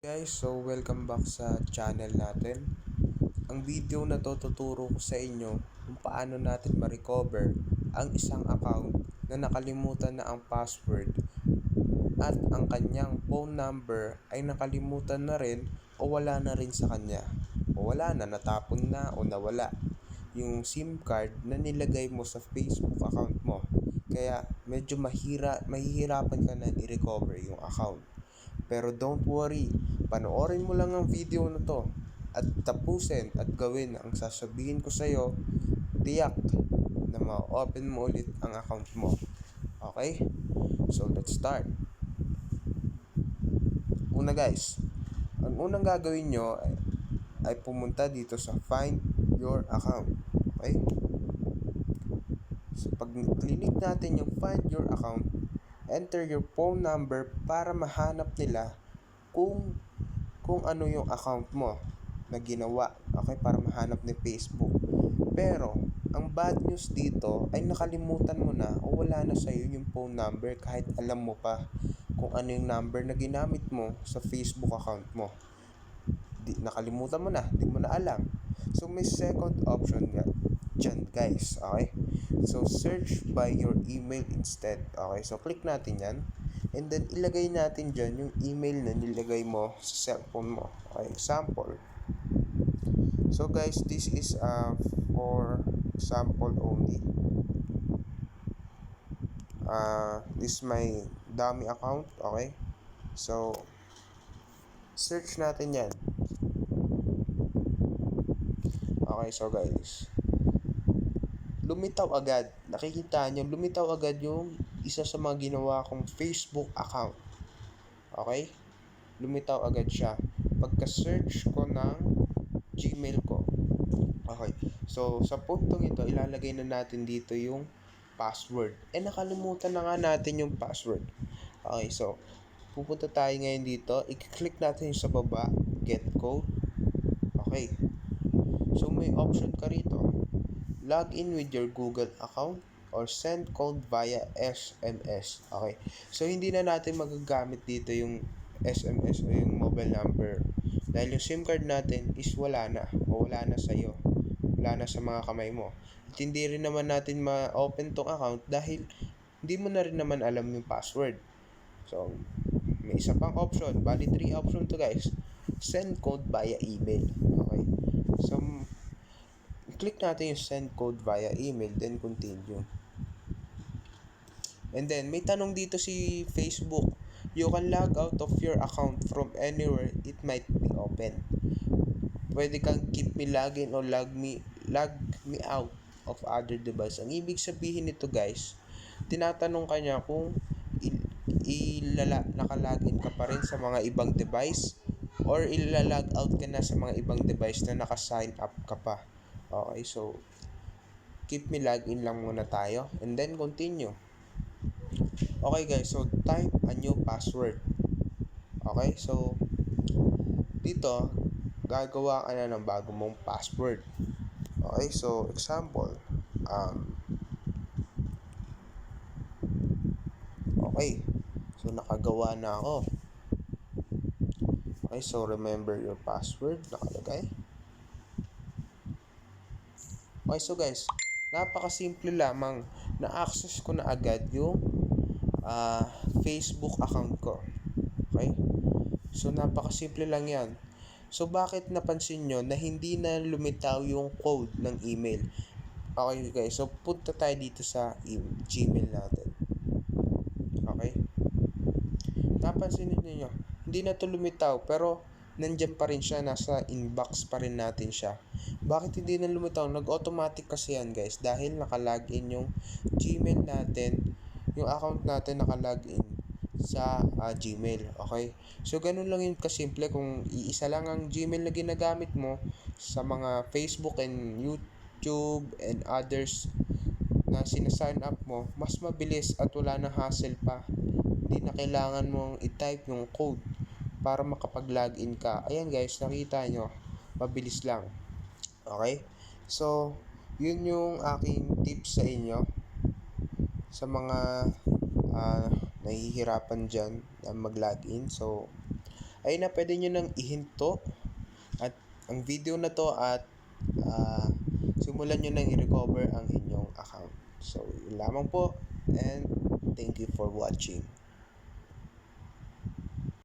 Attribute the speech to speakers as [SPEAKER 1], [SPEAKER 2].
[SPEAKER 1] Guys, so welcome back sa channel natin. Ang video na to tuturo ko sa inyo kung paano natin ma-recover ang isang account na nakalimutan na ang password at ang kanyang phone number ay nakalimutan na rin o wala na rin sa kanya. O wala na, natapon na o nawala yung SIM card na nilagay mo sa Facebook account mo. Kaya medyo mahira, mahihirapan ka na i-recover yung account. Pero don't worry, panoorin mo lang ang video na to at tapusin at gawin ang sasabihin ko sa'yo, tiyak na ma-open mo ulit ang account mo. Okay? So let's start. Una guys, ang unang gagawin nyo ay, ay pumunta dito sa find your account. Okay? So pag clinic natin yung find your account, enter your phone number para mahanap nila kung kung ano yung account mo na ginawa. Okay, para mahanap ni Facebook. Pero, ang bad news dito ay nakalimutan mo na o wala na sa'yo yung phone number kahit alam mo pa kung ano yung number na ginamit mo sa Facebook account mo. Di, nakalimutan mo na, di mo na alam. So, may second option nga dyan guys. Okay? So, search by your email instead. Okay? So, click natin yan. And then, ilagay natin dyan yung email na nilagay mo sa cellphone mo. Okay? Example. So, guys, this is uh, for sample only. Uh, this is my dummy account. Okay? So, search natin yan. Okay, so guys, lumitaw agad. Nakikita nyo, lumitaw agad yung isa sa mga ginawa kong Facebook account. Okay? Lumitaw agad siya. Pagka-search ko ng Gmail ko. Okay. So, sa puntong ito, ilalagay na natin dito yung password. Eh, nakalimutan na nga natin yung password. Okay, so, pupunta tayo ngayon dito. I-click natin sa baba, get code. Okay. So, may option ka rito. Log in with your Google account or send code via SMS. Okay. So, hindi na natin magagamit dito yung SMS o yung mobile number. Dahil yung SIM card natin is wala na o wala na sa'yo. Wala na sa mga kamay mo. At hindi rin naman natin ma-open tong account dahil hindi mo na rin naman alam yung password. So, may isa pang option. Bali, three option to guys. Send code via email. Okay. So, click natin yung send code via email, then continue. And then, may tanong dito si Facebook. You can log out of your account from anywhere it might be open. Pwede kang keep me login or log me, log me out of other device. Ang ibig sabihin nito guys, tinatanong kanya kung ilala, nakalagin ka pa rin sa mga ibang device or ilalag out ka na sa mga ibang device na naka-sign up ka pa. Okay, so keep me login lang muna tayo and then continue. Okay guys, so type a new password. Okay, so dito gagawa ka na ng bago mong password. Okay, so example, um, okay, so nakagawa na ako. Okay, so remember your password, nakalagay. Okay, so guys, napakasimple lamang na-access ko na agad yung uh, Facebook account ko. Okay? So, napakasimple lang yan. So, bakit napansin nyo na hindi na lumitaw yung code ng email? Okay guys, so punta tayo dito sa Gmail natin. Okay? Napansin niyo hindi na to lumitaw pero nandyan pa rin siya, nasa inbox pa rin natin siya. Bakit hindi na lumitaw? Nag-automatic kasi yan guys dahil nakalagin yung Gmail natin, yung account natin nakalagin sa uh, Gmail. Okay? So, ganun lang yun kasimple kung iisa lang ang Gmail na ginagamit mo sa mga Facebook and YouTube and others na sinasign up mo, mas mabilis at wala na hassle pa. Hindi na kailangan mong i-type yung code para makapag-login ka. Ayan guys, nakita nyo, mabilis lang. Okay? So, yun yung aking tips sa inyo sa mga uh, nahihirapan dyan na mag-login. So, ayun na pwede nyo nang ihinto at ang video na to at ah, simulan nyo nang i-recover ang inyong account. So, yun lamang po and thank you for watching.